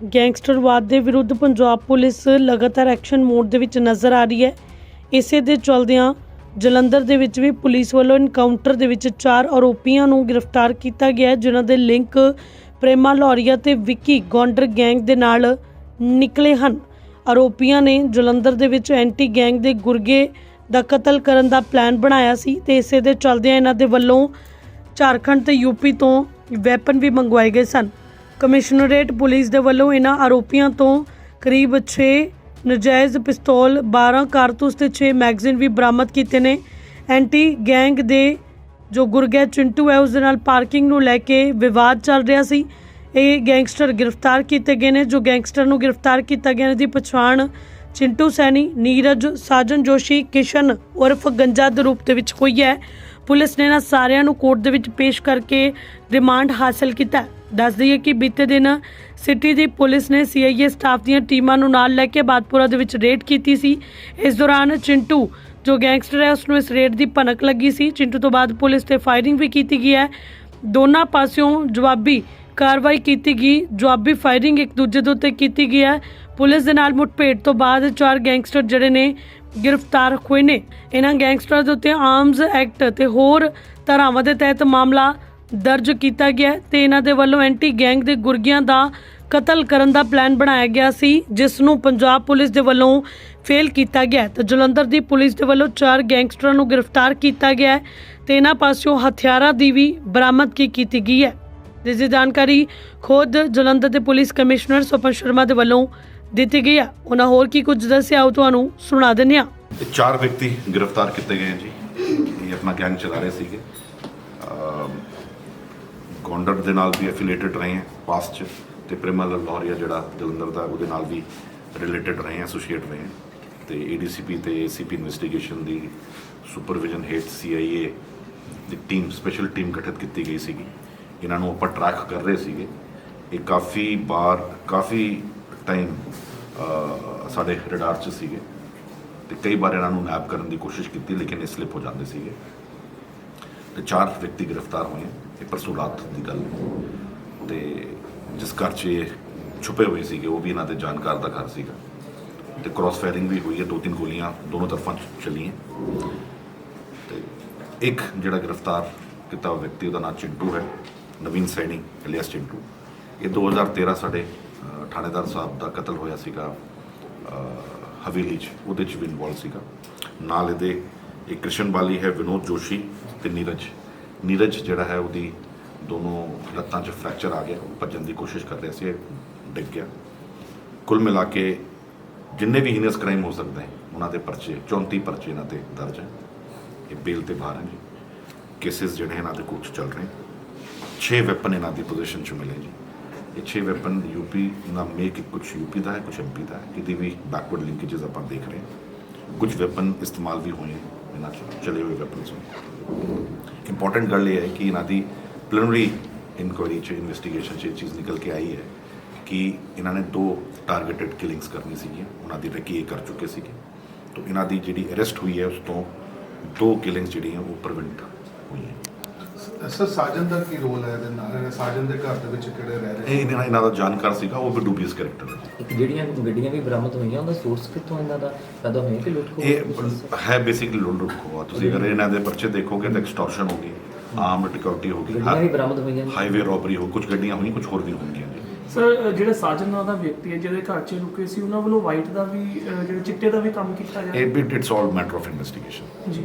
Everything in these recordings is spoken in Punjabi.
ਗੈਂਗਸਟਰਵਾਦ ਦੇ ਵਿਰੁੱਧ ਪੰਜਾਬ ਪੁਲਿਸ ਲਗਾਤਾਰ ਐਕਸ਼ਨ ਮੋਡ ਦੇ ਵਿੱਚ ਨਜ਼ਰ ਆ ਰਹੀ ਹੈ। ਇਸੇ ਦੇ ਚਲਦਿਆਂ ਜਲੰਧਰ ਦੇ ਵਿੱਚ ਵੀ ਪੁਲਿਸ ਵੱਲੋਂ ਇਨਕਾਊਂਟਰ ਦੇ ਵਿੱਚ ਚਾਰ ਆਰੋਪੀਆਂ ਨੂੰ ਗ੍ਰਿਫਤਾਰ ਕੀਤਾ ਗਿਆ ਜਿਨ੍ਹਾਂ ਦੇ ਲਿੰਕ ਪ੍ਰੇਮਾ ਲੌਰੀਆ ਤੇ ਵਿੱਕੀ ਗੌਂਡਰ ਗੈਂਗ ਦੇ ਨਾਲ ਨਿਕਲੇ ਹਨ। ਆਰੋਪੀਆਂ ਨੇ ਜਲੰਧਰ ਦੇ ਵਿੱਚ ਐਂਟੀ ਗੈਂਗ ਦੇ ਗੁਰਗੇ ਦਾ ਕਤਲ ਕਰਨ ਦਾ ਪਲਾਨ ਬਣਾਇਆ ਸੀ ਤੇ ਇਸੇ ਦੇ ਚਲਦਿਆਂ ਇਹਨਾਂ ਦੇ ਵੱਲੋਂ ਝਾਰਖੰਡ ਤੇ ਯੂਪੀ ਤੋਂ ਵੈਪਨ ਵੀ ਮੰਗਵਾਏ ਗਏ ਸਨ। ਕਮਿਸ਼ਨਰੇਟ ਪੁਲਿਸ ਦੇ ਵੱਲੋਂ ਇਹਨਾਂ ਆਰੋਪੀਆਂ ਤੋਂ ਕਰੀਬ 6 ਨਜਾਇਜ਼ ਪਿਸਤੌਲ 12 ਕਾਰਤੂਸ ਤੇ 6 ਮੈਗਜ਼ੀਨ ਵੀ ਬਰਾਮਦ ਕੀਤੇ ਨੇ। ਐਂਟੀ ਗੈਂਗ ਦੇ ਜੋ ਗੁਰਗੈ ਚਿੰਟੂ ਹੈ, ਉਸ ਦੇ ਨਾਲ ਪਾਰਕਿੰਗ ਨੂੰ ਲੈ ਕੇ ਵਿਵਾਦ ਚੱਲ ਰਿਹਾ ਸੀ। ਇਹ ਗੈਂਗਸਟਰ ਗ੍ਰਿਫਤਾਰ ਕੀਤੇ ਗਏ ਨੇ। ਜੋ ਗੈਂਗਸਟਰ ਨੂੰ ਗ੍ਰਿਫਤਾਰ ਕੀਤਾ ਗਿਆ ਨੇ ਦੀ ਪਛਾਣ ਚਿੰਟੂ ਸੈਣੀ, ਨੀਰਜ, ਸਾਜਨ ਜੋਸ਼ੀ, ਕਿਸ਼ਨ ਉਰਫ ਗੰਜਾ ਦੇ ਰੂਪ ਦੇ ਵਿੱਚ ਹੋਈ ਹੈ। ਪੁਲਿਸ ਨੇ ਇਹਨਾਂ ਸਾਰਿਆਂ ਨੂੰ ਕੋਰਟ ਦੇ ਵਿੱਚ ਪੇਸ਼ ਕਰਕੇ ਰਿਮਾਂਡ ਹਾਸਲ ਕੀਤਾ ਦੱਸ ਦਈਏ ਕਿ ਬੀਤੇ ਦਿਨ ਸਿਟੀ ਦੀ ਪੁਲਿਸ ਨੇ ਸੀਆਈਏ ਸਟਾਫ ਦੀਆਂ ਟੀਮਾਂ ਨੂੰ ਨਾਲ ਲੈ ਕੇ ਬਾਦਪੁਰਾ ਦੇ ਵਿੱਚ ਰੇਡ ਕੀਤੀ ਸੀ। ਇਸ ਦੌਰਾਨ ਚਿੰਟੂ, ਜੋ ਗੈਂਗਸਟਰ ਹੈ ਉਸ ਨੂੰ ਇਸ ਰੇਡ ਦੀ ਭਨਕ ਲੱਗੀ ਸੀ। ਚਿੰਟੂ ਤੋਂ ਬਾਅਦ ਪੁਲਿਸ ਤੇ ਫਾਇਰਿੰਗ ਵੀ ਕੀਤੀ ਗਈ ਹੈ। ਦੋਨਾਂ ਪਾਸਿਓਂ ਜਵਾਬੀ ਕਾਰਵਾਈ ਕੀਤੀ ਗਈ। ਜਵਾਬੀ ਫਾਇਰਿੰਗ ਇੱਕ ਦੂਜੇ ਦੇ ਉੱਤੇ ਕੀਤੀ ਗਈ ਹੈ। ਪੁਲਿਸ ਦੇ ਨਾਲ ਮੁੱਠਭੇੜ ਤੋਂ ਬਾਅਦ ਚਾਰ ਗੈਂਗਸਟਰ ਜਿਹੜੇ ਨੇ ਗ੍ਰਿਫਤਾਰ ਹੋਏ ਨੇ। ਇਹਨਾਂ ਗੈਂਗਸਟਰਾਂ ਦੇ ਉੱਤੇ ਆਰਮਜ਼ ਐਕਟ ਤੇ ਹੋਰ ਧਾਰਾਵਾਂ ਦੇ ਤਹਿਤ ਮਾਮਲਾ ਦਰਜ ਕੀਤਾ ਗਿਆ ਤੇ ਇਹਨਾਂ ਦੇ ਵੱਲੋਂ ਐਂਟੀ ਗੈਂਗ ਦੇ ਗੁਰਗਿਆਂ ਦਾ ਕਤਲ ਕਰਨ ਦਾ ਪਲਾਨ ਬਣਾਇਆ ਗਿਆ ਸੀ, ਜਿਸ ਨੂੰ ਪੰਜਾਬ ਪੁਲਿਸ ਦੇ ਵੱਲੋਂ ਫੇਲ ਕੀਤਾ ਗਿਆ ਤੇ ਜਲੰਧਰ ਦੀ ਪੁਲਿਸ ਦੇ ਵੱਲੋਂ ਚਾਰ ਗੈਂਗਸਟਰਾਂ ਨੂੰ ਗ੍ਰਿਫਤਾਰ ਕੀਤਾ ਗਿਆ ਤੇ ਇਹਨਾਂ ਪਾਸਿਓਂ ਹਥਿਆਰਾਂ ਦੀ ਵੀ ਬਰਾਮਦਗੀ ਕੀਤੀ ਗਈ ਹੈ। ਜਿਸ ਦੀ ਜਾਣਕਾਰੀ ਖੁਦ ਜਲੰਧਰ ਦੇ ਪੁਲਿਸ ਕਮਿਸ਼ਨਰ ਸੋਪਨ ਸ਼ਰਮਾ ਦੇ ਵੱਲੋਂ ਦਿੱਤੀ ਗਈ ਹੈ। ਉਹਨਾਂ ਹੋਰ ਕੀ ਕੁਝ ਦੱਸਿਆ ਉਹ ਤੁਹਾਨੂੰ ਸੁਣਾ ਦਿੰਦੇ ਹਾਂ। ਚਾਰ ਵਿਅਕਤੀ ਗ੍ਰਿਫਤਾਰ ਕੀਤੇ ਗਏ ਜੀ। ਇਹ ਆਪਣਾ ਗੈਂਗ ਚਲਾ ਰਹੇ ਸੀਗੇ। ਗੌਂਡਰ ਦੇ ਨਾਲ ਵੀ ਐਫੀਲੀਏਟਡ ਰਹੇ ਹੈ ਪਾਸਟ ਚ, ਤੇ ਪ੍ਰਿਮਲ ਲੌਰੀਆ ਜਿਹੜਾ ਜਲੰਧਰ ਦਾ, ਉਹਦੇ ਨਾਲ ਵੀ ਰਿਲੇਟਡ ਰਹੇ ਹੈ ਐਸੋਸੀਏਟ ਰਹੇ ਹੈ। ਤੇ ਏਡੀਸੀਪੀ ਤੇ ਏਸੀਪੀ ਇਨਵੈਸਟੀਗੇਸ਼ਨ ਦੀ ਸੁਪਰਵਿਜ਼ਨ ਹੇਠ ਸੀਆਈਏ ਦੀ ਟੀਮ ਸਪੈਸ਼ਲ ਟੀਮ ਗਠਿਤ ਕੀਤੀ ਗਈ ਸੀਗੀ। ਇਹਨਾਂ ਨੂੰ ਆਪਾਂ ਟਰੈਕ ਕਰ ਰਹੇ ਸੀਗੇ। ਇਹ ਕਾਫੀ ਵਾਰ ਕਾਫੀ ਟਾਈਮ ਸਾਡੇ ਰਡਾਰ 'ਚ ਸੀਗੇ। ਤੇ ਕਈ ਵਾਰ ਇਹਨਾਂ ਨੂੰ ਨੈਪ ਕਰਨ ਦੀ ਕੋਸ਼ਿਸ਼ ਕੀਤੀ, ਲੇਕਿਨ ਇਹ ਸਲਿਪ ਹੋ ਜਾਂਦੇ ਸੀਗੇ। ਤੇ ਚਾਰ ਵਿਅਕਤੀ ਗ੍ਰਿਫਤਾਰ ਹੋਏ ਇਹ ਪਰਸੋਂ ਰਾਤ ਦੀ ਗੱਲ ਹੈ। ਤੇ ਜਿਸ ਘਰ 'ਚ ਇਹ ਛੁਪੇ ਹੋਏ ਸੀਗੇ, ਉਹ ਵੀ ਇਹਨਾਂ ਦੇ ਜਾਣਕਾਰ ਦਾ ਘਰ ਸੀਗਾ। ਤੇ ਕ੍ਰਾਸ ਫਾਇਰਿੰਗ ਵੀ ਹੋਈ ਹੈ ਦੋ ਤਿੰਨ ਗੋਲੀਆਂ ਦੋਨੋਂ ਤਰਫਾਂ 'ਚ ਚੱਲੀਆਂ। ਤੇ ਇੱਕ ਜਿਹੜਾ ਗ੍ਰਿਫਤਾਰ ਕੀਤਾ ਹੋਇਆ ਵਿਅਕਤੀ, ਉਹਦਾ ਨਾਮ ਚਿੰਟੂ ਹੈ, ਨਵੀਨ ਸੈਣੀ ਇਲੀਅਸ ਚਿੰਟੂ। ਇਹ 2013 ਸਾਡੇ ਥਾਣੇਦਾਰ ਸਾਹਿਬ ਦਾ ਕਤਲ ਹੋਇਆ ਸੀਗਾ ਹਵੇਲੀ 'ਚ, ਉਹਦੇ 'ਚ ਵੀ ਇਨਵੋਲਵ ਸੀਗਾ। ਨਾਲ ਇਹਦੇ ਇੱਕ ਕ੍ਰਿਸ਼ਨ ਬਾਲੀ ਹੈ, ਵਿਨੋਦ ਜੋਸ਼ੀ ਤੇ ਨੀਰਜ ਨੀਰਜ ਜਿਹੜਾ ਹੈ ਉਹਦੀ ਦੋਨੋਂ ਲੱਤਾਂ 'ਚ ਫ੍ਰੈਕਚਰ ਆ ਗਿਆ, ਉਹ ਭੱਜਣ ਦੀ ਕੋਸ਼ਿਸ਼ ਕਰ ਰਿਹਾ ਸੀ, ਇਹ ਡਿੱਗ ਗਿਆ। ਕੁੱਲ ਮਿਲਾ ਕੇ ਜਿੰਨੇ ਵੀ ਹੀਨਸ ਕ੍ਰਾਈਮ ਹੋ ਸਕਦੇ ਉਹਨਾਂ ਦੇ ਪਰਚੇ 34 ਪਰਚੇ ਇਹਨਾਂ ਤੇ ਦਰਜ ਹੈ। ਇਹ ਬੇਲ ਤੇ ਬਾਹਰ ਹੈ ਜੀ। ਕੇਸਿਸ ਜਿਹੜੇ ਇਹਨਾਂ ਦੇ ਕੋਰਟ 'ਚ ਚੱਲ ਰਹੇ 6 ਵੈਪਨ ਇਹਨਾਂ ਦੀ ਪੋਜੀਸ਼ਨ 'ਚ ਮਿਲੇ ਜੀ। ਇਹ 6 ਵੈਪਨ ਯੂਪੀ ਦਾ ਮੇਕ ਕੁਝ ਯੂਪੀ ਦਾ ਹੈ ਕੁਝ ਐਮਪੀ ਦਾ ਹੈ। ਇਹਦੀ ਵੀ ਬੈਕਵਰਡ ਲਿੰਕੇजेस ਆਪਾਂ ਦੇਖ ਰਹੇ ਹਾਂ। ਕੁਝ ਵੈਪਨ ਇਸਤੇਮਾਲ ਵੀ ਹੋਏ ਇਹਨਾਂ 'ਚ ਚਲੇ ਹੋਏ ਵੈਪਨਸ ਇੰਪੋਰਟੈਂਟ ਗੱਲ ਇਹ ਹੈ ਕਿ ਇਹਨਾਂ ਦੀ ਪਲਨਰੀ ਇਨਕੁਆਇਰੀ 'ਚ ਇਨਵੈਸਟੀਗੇਸ਼ਨ 'ਚ ਇਹ ਚੀਜ਼ ਨਿਕਲ ਕੇ ਆਈ ਹੈ ਕਿ ਇਹਨਾਂ ਨੇ ਦੋ ਟਾਰਗੇਟਡ ਕਿਲਿੰਗਸ ਕਰਨੀ ਸੀਗੀਆਂ ਉਹਨਾਂ ਦੀ ਰਕੀ ਕਰ ਚੁੱਕੇ ਸੀਗੇ ਤੋਂ ਇਹਨਾਂ ਦੀ ਜਿਹੜੀ ਅਰੈਸਟ ਹੋਈ ਹੈ ਉਸ ਤੋਂ ਦੋ ਕਿਲਿੰਗਸ ਜਿਹੜੀਆਂ ਉਹ ਪ੍ਰੀਵੈਂਟ ਹੋਈਆਂ ਸਰ ਸਾਜਨ ਦਾ ਕੀ ਰੋਲ ਹੈ ਇਹਦੇ ਨਾਲ? ਸਾਜਨ ਦੇ ਘਰ ਦੇ ਵਿੱਚ ਕਿਹੜੇ ਰਹਿ ਰਹੇ ਇਹ ਇਹਨਾਂ ਇਹਨਾਂ ਦਾ ਜਾਣਕਾਰ ਸੀਗਾ ਉਹ ਵੀ ਡੂਬੀਅਸ ਕੈਰੈਕਟਰ ਹੈ। ਇੱਕ ਜਿਹੜੀਆਂ ਗੱਡੀਆਂ ਵੀ ਬਰਾਮਦ ਹੋਈਆਂ ਉਹਦਾ ਸੋਰਸ ਕਿੱਥੋਂ ਇਹਨਾਂ ਦਾ? ਪੈਦਾ ਹੋਇਆ ਕਿ ਲੁੱਟ ਖੋਹ ਇਹ ਹੈ ਬੇਸਿਕਲੀ ਲੁੱਟ ਖੋਆ ਤੁਸੀਂ ਅਗਰ ਇਹਨਾਂ ਦੇ ਪਰਚੇ ਦੇਖੋਗੇ ਤਾਂ ਐਕਸਟੋਰਸ਼ਨ ਹੋ ਗਈ ਆਮ ਡਿਕੌਟੀ ਹੋ ਗਈ ਗੱਡੀਆਂ ਵੀ ਬਰਾਮਦ ਹੋਈਆਂ। ਹਾਈਵੇ ਰੋਬਰੀ ਹੋ ਕੁਝ ਗੱਡੀਆਂ ਹੋਈਆਂ ਕੁਝ ਹੋਰ ਵੀ ਹੋਣਗੀਆਂ ਸਰ ਜਿਹੜਾ ਸਾਜਨ ਨਾਂ ਦਾ ਵਿਅਕਤੀ ਹੈ ਜਿਹਦੇ ਘਰ 'ਚ ਰੁਕੇ ਸੀ ਉਹਨਾਂ ਵੱਲੋਂ ਵਾਈਟ ਦਾ ਵੀ ਜਿਹੜੇ ਚਿੱਟੇ ਦਾ ਵੀ ਕੰਮ ਕੀਤਾ ਜਾ ਇਹ ਵੀ it's all matter of investigation ਜੀ।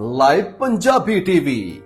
Live Punjabi TV